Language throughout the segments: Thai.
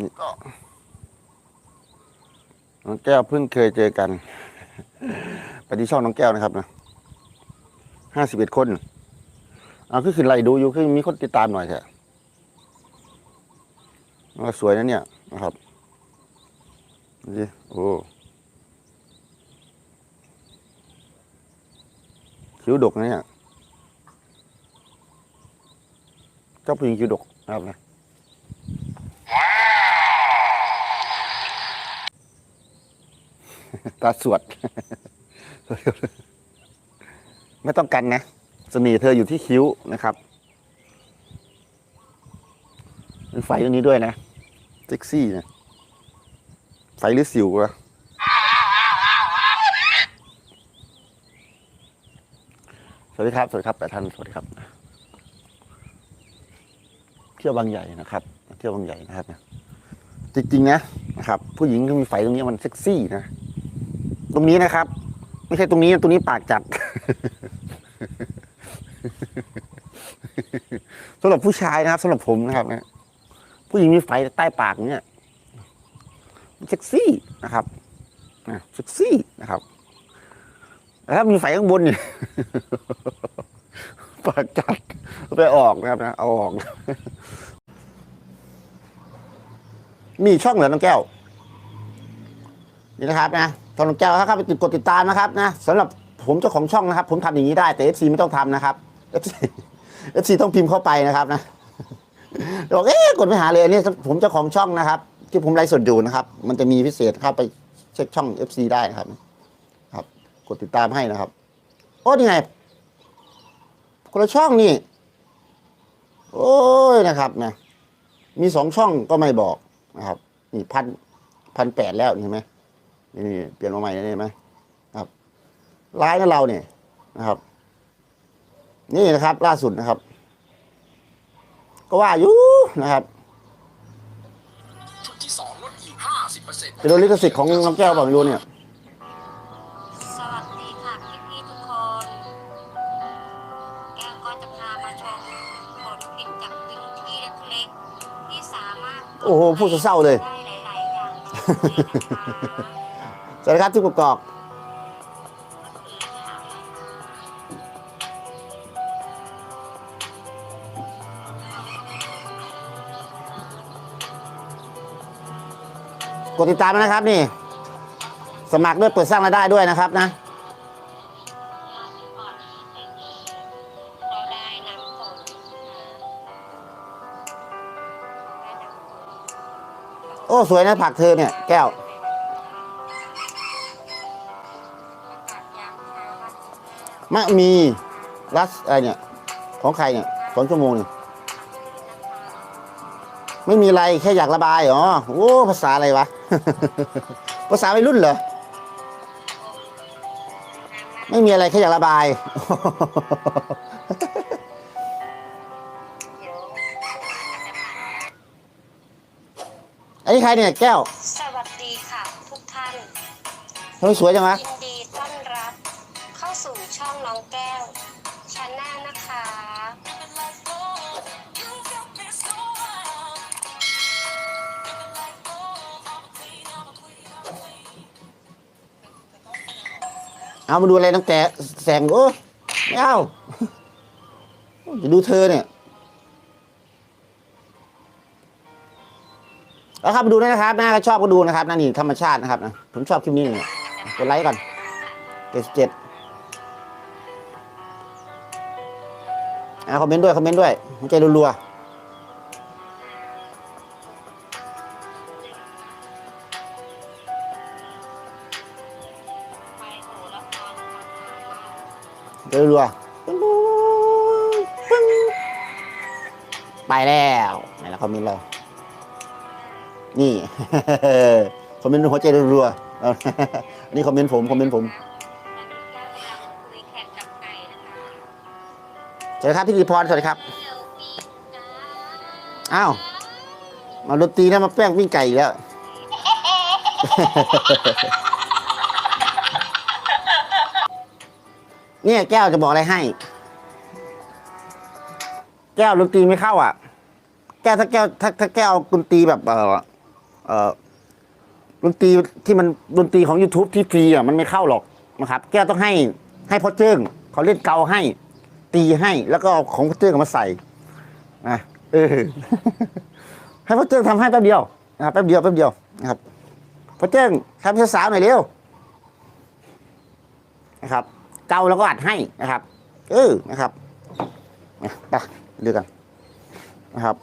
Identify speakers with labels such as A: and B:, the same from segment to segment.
A: นี่น้องแก้วเพิ่งเคยเจอกันไปที่ช่องน้องแก้วนะครับนะห้าสิบเอ็ดคน เอาคือขึ้นไล่ดูอยู่คือมีคนติดตามหน่อยเถอะว่าสวยนะเนี่ยนะครับดูสิโอ้คิ้วดกนะเนี่ยเจ้าผู้หญิงคิ้วดกนะครับนะ ตาสวด ไม่ต้องกันนะเสน่ห์เธออยู่ที่คิ้วนะครับมีไฟตรงนี้ด้วยนะเซ็กซี่นะไฟหรือสิววะสวัสดีครับ สวัสดีครับแปดท่าน สวัสดีครับ เที่ยวบางใหญ่นะครับ เที่ยวบางใหญ่นะครับ จริงๆนะนะครับ ผู้หญิงก็มีไฟตรงนี้มันเซ็กซี่นะ ตรงนี้นะครับ ไม่ใช่ตรงนี้ตรงนี้ปากจัดสำหรับผู้ชายนะครับสำหรับผมนะครับนะผู้หญิงมีไฟใต้ปากเนี่ยเซ็กซี่นะครับนะเซ็กซี่นะครับแต่ถ้ามีไฟข้างบนเนี่ยปากจัดไปออกนะครับนะเอาออก มีช่องเหรอน้องแก้ว นี่นะครับนะทองแก้วครับไปติดกดติดตามนะครับนะสำหรับผมเจ้าของช่องนะครับ ผมทำอย่างนี้ได้แต่ FC ไม่ต้องทำนะครับ FC FC ต้องพิมพ์เข้าไปนะครับนะบอกเอ๊ะกดไปหาเลยอันนี้ผมเจ้าของช่องนะครับ ที่ผมไลฟ์สดอยู่นะครับ มันจะมีพิเศษเข้าไปเช็คช่อง FC ได้นะครับครับ กดติดตามให้นะครับ โอ้นี่ไงคนละช่องนี่ โอ้ยนะครับนะมีสองช่องก็ไม่บอกนะครับนี่พันพันแปดแล้วเห็นไหม นี่เปลี่ยนมาใหม่นี่เห็นไหมครับร้ายนะเราเนี่ยนะครับ นี่นะครับ ล่าสุดนะครับ ก็ว่าอยู่นะครับ
B: ชุดที่สองลดอีก50%
A: เป็นโดนลิขสิทธิ์ของน้องแก้วเปล่าไม่รู้เนี่ย
C: สวัสดีค่ะพี่พี่ๆทุกคนแก้วก็จะพามาชมผลผลิตจากพื้นที่เล็กๆที่สามารถ
A: โอ้โหพูดเศร้าๆเลย
C: ได้หลายๆอย่างเลยนะคะ
A: สวัสดีครับที่กกอกกดติดตามนะครับนี่ สมัครด้วยเปิดสร้างรายได้ด้วยนะครับนะ
C: เราได้น้ำฝนได้น้ำฝน
A: โอ้ สวยนะผักเธอเนี่ย แก้ว
C: มะ
A: มีรัสอะไรเนี่ย ของใครเนี่ยสองชั่วโมงนี่ไม่มีอะไรแค่อยากระบายอ๋อโอ้ภาษาอะไรวะ ภาษาวัยรุ่นเหรอ ไม่มีอะไรแค่อยากระบาย อันนี้ใครเนี่ยแก้ว
C: สวัสดีค่ะ ทุกท่าน
A: ทำไมสวยจังวะ
C: ยินดีต้อนรับเข้าสู่ช่ องแก้วชาแนลนะคะ
A: เอามาดูอะไรตั้งแต่แสงโอ้ไม่เอาจะดูเธอเนี่ยแล้วครับมาดูด้วยนะครับนะถ้าชอบก็ดูนะครับนั่นนี่ธรรมชาตินะครับนะผมชอบคลิปนี้เนี่ยกดไลค์ก่อนเจ็ดเจ็ด อ่าคอมเมนต์ด้วยคอมเมนต์ด้วยหัวใจรัวๆใจรัวไปแล้วไหนละคอมเมนต์เรา นี่ คอมเมนต์หัวใจรัวๆเอา อันนี้คอมเมนต์ผมคอมเมนต์ผม วัสดีครับพี่ดีพรสวัสดีครับอ้าวมาดนตรีนะมาแป้งวิ่งไก่แล้วเนี่ยแก้วจะบอกอะไรให้ แก้วดนตรีไม่เข้าอะ แก้วถ้าแก้วถ้าถ้าแก้วเอาดนตรีแบบเออเออดนตรีที่มันดนตรีของ YouTube ที่ฟรีอะมันไม่เข้าหรอกนะครับ แก้วต้องให้ให้พ่อเจิ้งเขาเล่นเกาให้ ตีให้แล้วก็เอาของพ่อเจิ้งเอามาใส่นะเออให้พ่อเจิ้งทำให้แป๊บเดียวนะครับแป๊บเดียวแป๊บเดียวนะครับพ่อเจิ้งทำให้สาวหน่อยเร็วนะครับ เกาแล้วก็อัดให้นะครับ เออนะครับไปเรือกันนะครับ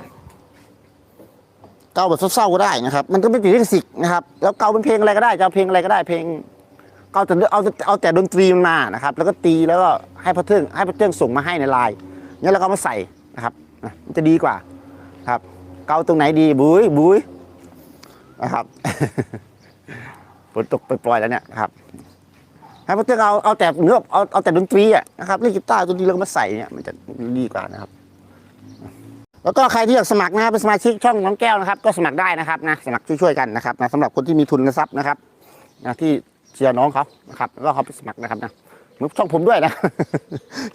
A: เกาแบบเศร้าๆก็ได้นะครับ มันก็ไม่ติดลิขสิทธิ์นะครับ แล้วเกาเป็นเพลงอะไรก็ได้จะเอาเพลงอะไรก็ได้เพลง เกาแต่เอาเอาแต่ดนตรีมานะครับ แล้วก็ตีแล้วก็ให้พระเทืองให้พระเทืองส่งมาให้ในไลน์เนี่ยเราก็มาใส่นะครับมันจะดีกว่าครับ เกาตรงไหนดีบุ้ยบุ้ยนะครับฝนตกปล่อยๆแล้วเนี่ยครับให้พระเทืองเอาเอาแต่เนื้อเอาเอาแต่ดนตรีอะนะครับเล่นกีตาร์ดนตรีแล้วก็มาใส่เนี่ยมันจะดีกว่านะครับแล้วก็ใครที่อยากสมัครนะครับเป็นสมาชิกช่องน้องแก้วนะครับ ก็สมัครได้นะครับนะสมัครช่วยๆกันนะครับนะสำหรับคนที่มีทุนทรัพย์นะครับนะที่ เชียร์น้องเขานะครับแล้วก็เขาไปสมัครนะครับนะมือนช่องผมด้วยนะ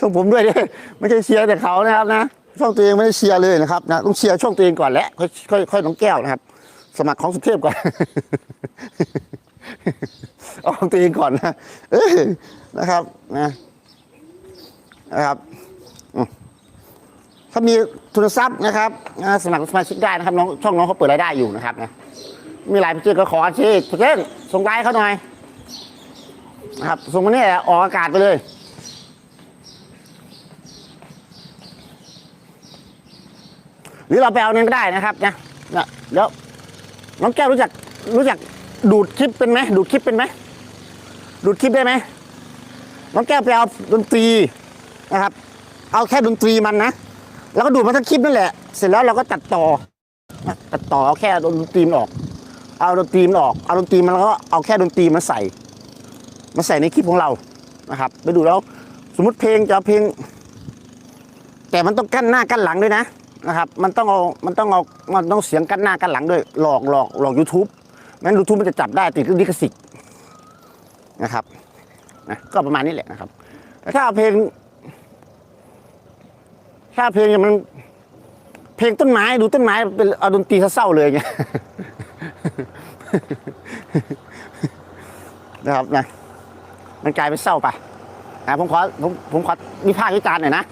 A: ช่องผมด้วยดิไม่ใช่เชียร์แต่เขานะครับนะช่องตัวเองไม่ได้เชียร์เลยนะครับนะต้องเชียร์ช่องตัวเองก่อนแหละค่อยค่อยค่อยน้องแก้วนะครับ สมัครของสุเทพก่อนเอาของตัวเองก่อนนะเออนะครับนะนะครับถ้ามีทุนทรัพย์นะครับอ่าสมัครสมาชิกได้นะครับน้องช่องน้องเขาเปิดรายได้อยู่นะครับนะมีหลายเพี่เจ้ก็ขออาชีพพี่เจ้ส่งไลน์เขาหน่อย ครับส่งมาเนี่ยออกอากาศไปเลย หรือเราไปเอาเนี่ยก็ได้นะครับนะนะเดี๋ยวน้องแก้วรู้จักรู้จักดูดคลิปเป็นไหมดูดคลิปเป็นไหมดูดคลิปได้ไหมน้องแก้วไปเอาดนตรีนะครับ เอาแค่ดนตรีมันนะแล้วก็ดูดมาทั้งคลิปนั่นแหละ เสร็จแล้วเราก็ตัดต่อตัดต่อเอาแค่ดนตรีมันออก เอาดนตรีมันออกเอาดนตรีมันแล้วก็เอาแค่ดนตรีมาใส่ มาใส่ในคลิปของเรานะครับ ไปดูแล้วสมมติเพลงจะเพลง แต่มันต้องกั้นหน้ากั้นหลังด้วยนะนะครับ มันต้องเอามันต้องเอามันต้องเสียงกั้นหน้ากั้นหลังด้วยหลอกหลอกหลอกยูทูบงั้นยูทูบมันจะจับได้ติดลิขสิทธิ์นะครับนะก็ประมาณนี้แหละนะครับแต่ถ้าเอาเพลง ถ้าเพลงมัน เพลงต้นไม้ดูต้นไม้เป็นเอาดนตรีเศร้าเลยไงนะครับนะ มันกลายเป็นเศร้าไปนะผมขอผมผมขอวิพากษ์วิจารณ์หน่อยนะ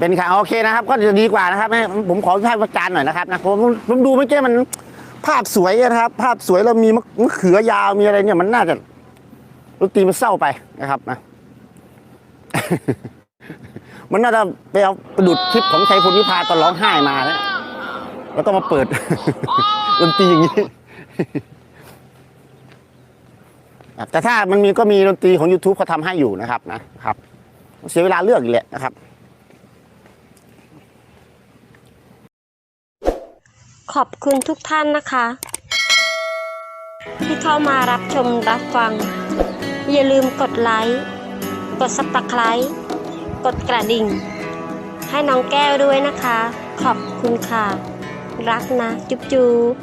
A: เป็นค่ะโอเคนะครับ ก็จะดีกว่านะครับผมขอวิพากษ์วิจารณ์หน่อยนะครับนะผมผมดูเมื่อกี้มันภาพสวยนะครับ ภาพสวยแล้วมีมะมะเขือยาวมีอะไรเนี่ยมันน่าจะ ดนตรีมันเศร้าไปนะครับนะมันน่าจะไปเอาไปดูดคลิปของชัยพลวิพาตอนร้องไห้มาแล้วแล้วก็มาเปิดดนตรีอย่างนี้แต่ถ้ามันมีก็มีดนตรีของ YouTube เขาทำให้อยู่นะครับนะครับ เสียเวลาเลือกอีกแหละนะครับ
D: ขอบคุณทุกท่านนะคะ ที่เข้ามารับชมรับฟัง อย่าลืมกดไลค์ กดซับสไคร้กดกระดิ่ง ให้น้องแก้วด้วยนะคะ ขอบคุณค่ะ รักนะ จุ๊บจุ๊บ